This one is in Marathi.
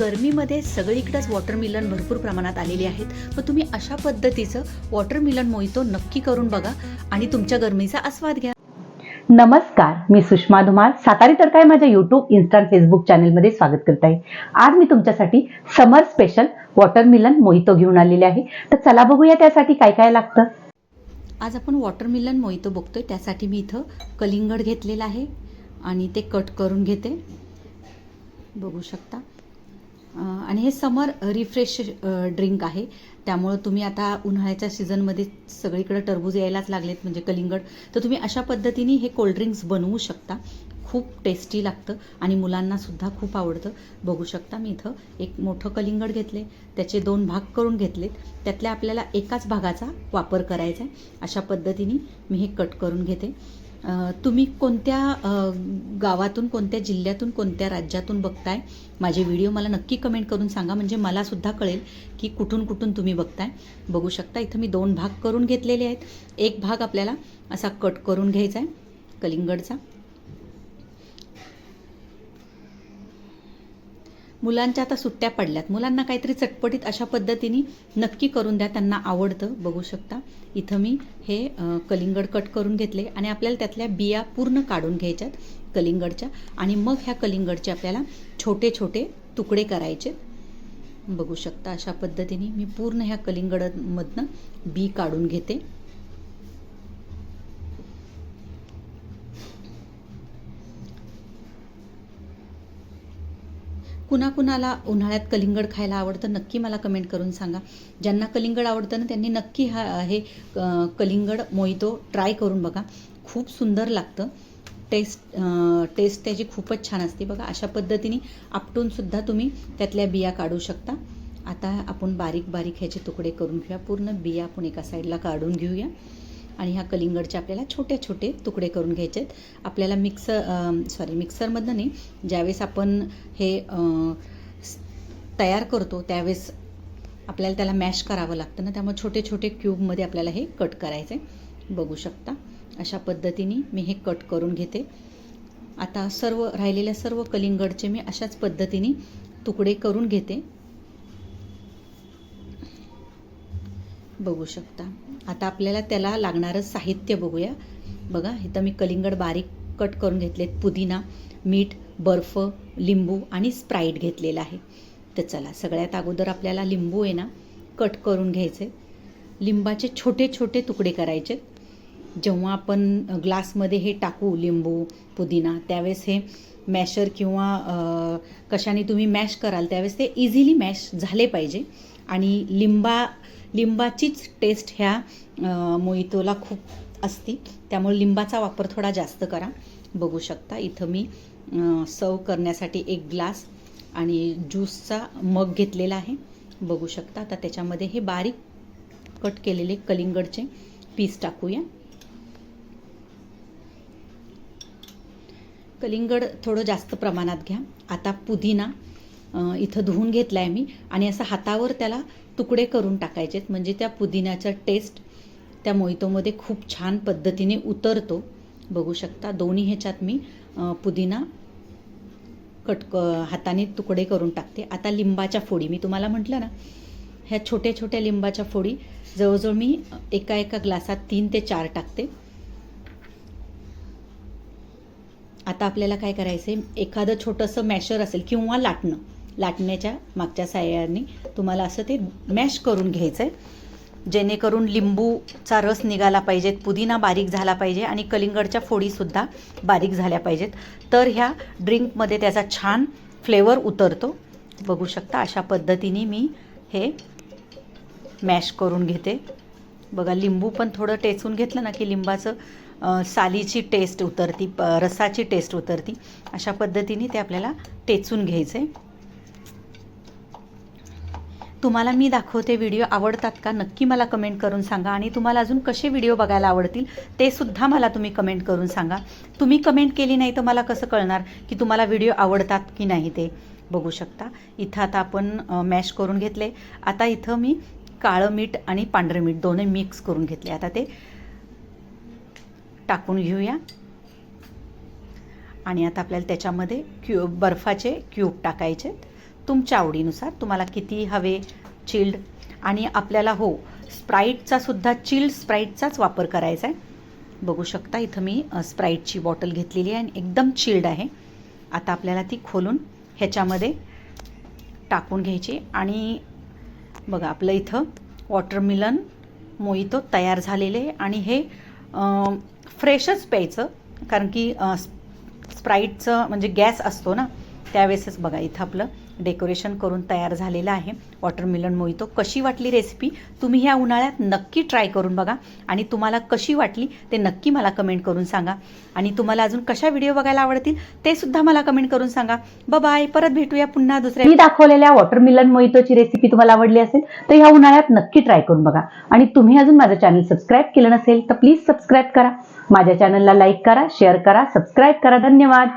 गरमीमध्ये सगळीकडेच वॉटरमिलन भरपूर प्रमाणात आलेली आहेत. मग तुम्ही अशा पद्धतीचं वॉटरमिलन मोहितो नक्की करून बघा आणि तुमच्या गरमीचा आस्वाद घ्या. नमस्कार मी सुषमा धुमाळ सातारी तर काय माझ्या युट्यूब इन्स्टा फेसबुक चॅनलमध्ये स्वागत करत आहे आज मी तुमच्यासाठी समर स्पेशल वॉटरमिलन मोहितो घेऊन आलेले आहे. तर चला बघूया त्यासाठी काय काय लागतं. आज आपण वॉटरमिलन मोहितो बघतोय. त्यासाठी मी इथं कलिंगड घेतलेलं आहे आणि ते कट करून घेते. बघू शकता. आणि हे समर रिफ्रेश ड्रिंक आहे. त्यामुळं तुम्ही आता उन्हाळ्याच्या सीझनमध्ये सगळीकडे टरबूज यायलाच लागलेत म्हणजे कलिंगड. तर तुम्ही अशा पद्धतीने हे कोल्ड्रिंक्स बनवू शकता. खूप टेस्टी लागतं आणि मुलांनासुद्धा खूप आवडतं. बघू शकता मी इथं एक मोठं कलिंगड घेतले त्याचे दोन भाग करून घेतलेत. त्यातल्या आपल्याला एकाच भागाचा वापर करायचा आहे अशा पद्धतीने मी हे कट करून घेते. तुम्ही कोणत्या गावातून कोणत्या जिल्ह्यातून कोणत्या राज्यातून बघताय? माझे व्हिडिओ मला नक्की कमेंट करून सांगा. म्हणजे मलासुद्धा कळेल की कुठून कुठून तुम्ही बघताय. बघू शकता इथं मी दोन भाग करून घेतलेले आहेत. एक भाग आपल्याला असा कट करून घ्यायचा आहे कलिंगडचा. मुलांच्या आता सुट्ट्या पडल्यात. मुलांना काहीतरी चटपटीत अशा पद्धतीने नक्की करून द्या त्यांना आवडतं बघू शकता. इथं मी हे कलिंगड कट करून घेतले आणि आपल्याला त्यातल्या बिया पूर्ण काढून घ्यायच्यात कलिंगडच्या आणि मग ह्या कलिंगडचे आपल्याला छोटे छोटे तुकडे करायचे. बघू शकता अशा पद्धतीने मी पूर्ण ह्या कलिंगडमधनं बी काढून घेते. कुणाकुणाला उन्हाळ्यात कलिंगड खायला आवडतं नक्की मला कमेंट करून सांगा. ज्यांना कलिंगड आवडतं ना त्यांनी नक्की हा हे कलिंगड मोहितो ट्राय करून बघा. खूप सुंदर लागतं. टेस्ट टेस्ट त्याची खूपच छान असते. बघा अशा पद्धतीने आपटूनसुद्धा तुम्ही त्यातल्या बिया काढू शकता. आता आपण बारीक बारीक ह्याचे तुकडे करून घेऊया. पूर्ण बिया आपण एका साईडला काढून घेऊया. आणि ह्या कलिंगडचे आपल्याला छोटे छोटे तुकडे करून घ्यायचे आहेत आपल्याला मिक्सर सॉरी मिक्सरमधनं नाही ज्यावेळेस आपण हे तयार करतो त्यावेळेस आपल्याला त्याला मॅश करावं लागतं ना त्यामुळे छोटे छोटे क्यूबमध्ये आपल्याला हे कट करायचं आहे बघू शकता. अशा पद्धतीने मी हे कट करून घेते. आता सर्व राहिलेल्या सर्व कलिंगडचे मी अशाच पद्धतीने तुकडे करून घेते. बघू शकता. आता आपल्याला त्याला लागणारं साहित्य बघूया. बघा इथं मी कलिंगड बारीक कट करून घेतलेत. पुदिना मीठ बर्फ लिंबू आणि स्प्राईट घेतलेला आहे. तर चला सगळ्यात अगोदर आपल्याला लिंबू आहे ना कट करून घ्यायचे. लिंबाचे छोटे छोटे तुकडे करायचे. जेव्हा आपण ग्लासमध्ये हे टाकू लिंबू पुदिना त्यावेळेस हे मॅशर किंवा कशाने तुम्ही मॅश कराल त्यावेळेस ते इझिली मॅश झाले पाहिजे. आणि लिंबा लिंबाचीच टेस्ट ह्या मोहितोला खूप असती. त्यामुळे लिंबाचा वापर थोडा जास्त करा. बघू शकता इथं मी सर्व करण्यासाठी एक ग्लास आणि ज्यूसचा मग घेतलेला आहे. बघू शकता आता त्याच्यामध्ये हे बारीक कट केलेले कलिंगडचे पीस टाकूया. कलिंगड थोडं जास्त प्रमाणात घ्या. आता पुदिना इथं धुवून घेतला आहे मी. आणि असं हातावर त्याला तुकडे करून टाकायचेत. म्हणजे त्या पुदिन्याचा टेस्ट त्या मोहितोमध्ये खूप छान पद्धतीने उतरतो. बघू शकता दोन्ही ह्याच्यात मी पुदिना कट हाताने तुकडे करून टाकते. आता लिंबाच्या फोडी मी तुम्हाला म्हटलं ना ह्या छोट्या छोट्या लिंबाच्या फोडी जवळजवळ मी एका एका ग्लासात तीन ते चार टाकते. आता आपल्याला काय करायचं आहे एखादं छोटंसं मॅशर असेल किंवा लाटणं. लाटण्याच्या मागच्या साह्याने तुम्हाला असं ते मॅश करून घ्यायचं आहे जेणेकरून लिंबूचा रस निघाला पाहिजेत पुदिना बारीक झाला पाहिजे आणि कलिंगडच्या फोडीसुद्धा बारीक झाल्या पाहिजेत. तर ह्या ड्रिंकमध्ये त्याचा छान फ्लेवर उतरतो. बघू शकता अशा पद्धतीने मी हे मॅश करून घेते. बघा लिंबू पण थोडं टेचून घेतलं ना की लिंबाचं सालीची टेस्ट उतरती प रसाची टेस्ट उतरती. अशा पद्धतीने ते आपल्याला टेचून घ्यायचं आहे तुम्हाला मी दाखवते व्हिडिओ आवडतात का? नक्की मला कमेंट करून सांगा. आणि तुम्हाला अजून कसे व्हिडिओ बघायला आवडतील ते सुद्धा मला तुम्ही कमेंट करून सांगा. तुम्ही कमेंट केली नाही तर मला कसं कळणार की तुम्हाला व्हिडिओ आवडतात की नाही ते? बघू शकता. इथं आता आपण मॅश करून घेतले. आता इथं मी काळं मीठ आणि पांढरं मीठ दोन्ही मिक्स करून घेतले. आता ते टाकून घेऊया. आणि आता आपल्याला त्याच्यामध्ये क्यू बर्फाचे क्यूब टाकायचे तुमच्या आवडीनुसार तुम्हाला किती हवे चिल्ड? आणि आपल्याला हो स्प्राईटचा सुद्धा चिल्ड स्प्राईटचाच वापर करायचा आहे. बघू शकता इथं मी स्प्राईटची बॉटल घेतलेली आहे आणि एकदम चिल्ड आहे. आता आपल्याला ती खोलून ह्याच्यामध्ये टाकून घ्यायची. आणि बघा आपलं इथं वॉटरमिलन मोहितो तयार झालेले आणि हे फ्रेशच प्यायचं. कारण की स्प्राईटचं म्हणजे गॅस असतो ना त्यावेळेसच बघा इथं आपलं डेकोरेशन करून तयार झालेलं आहे. वॉटरमिलन मोहितो कशी वाटली रेसिपी तुम्ही ह्या उन्हाळ्यात नक्की ट्राय करून बघा. आणि तुम्हाला कशी वाटली ते नक्की मला कमेंट करून सांगा. आणि तुम्हाला अजून कशा व्हिडिओ बघायला आवडतील ते सुद्धा मला कमेंट करून सांगा. बाय परत भेटूया पुन्हा दुसऱ्या मी दाखवलेल्या वॉटरमिलन मोहितोची रेसिपी तुम्हाला आवडली असेल तर ह्या उन्हाळ्यात नक्की ट्राय करून बघा. आणि तुम्ही अजून माझं चॅनल सबस्क्राईब केलं नसेल तर प्लीज सबस्क्राईब करा. माझ्या चॅनलला लाईक करा शेअर करा सबस्क्राईब करा. धन्यवाद.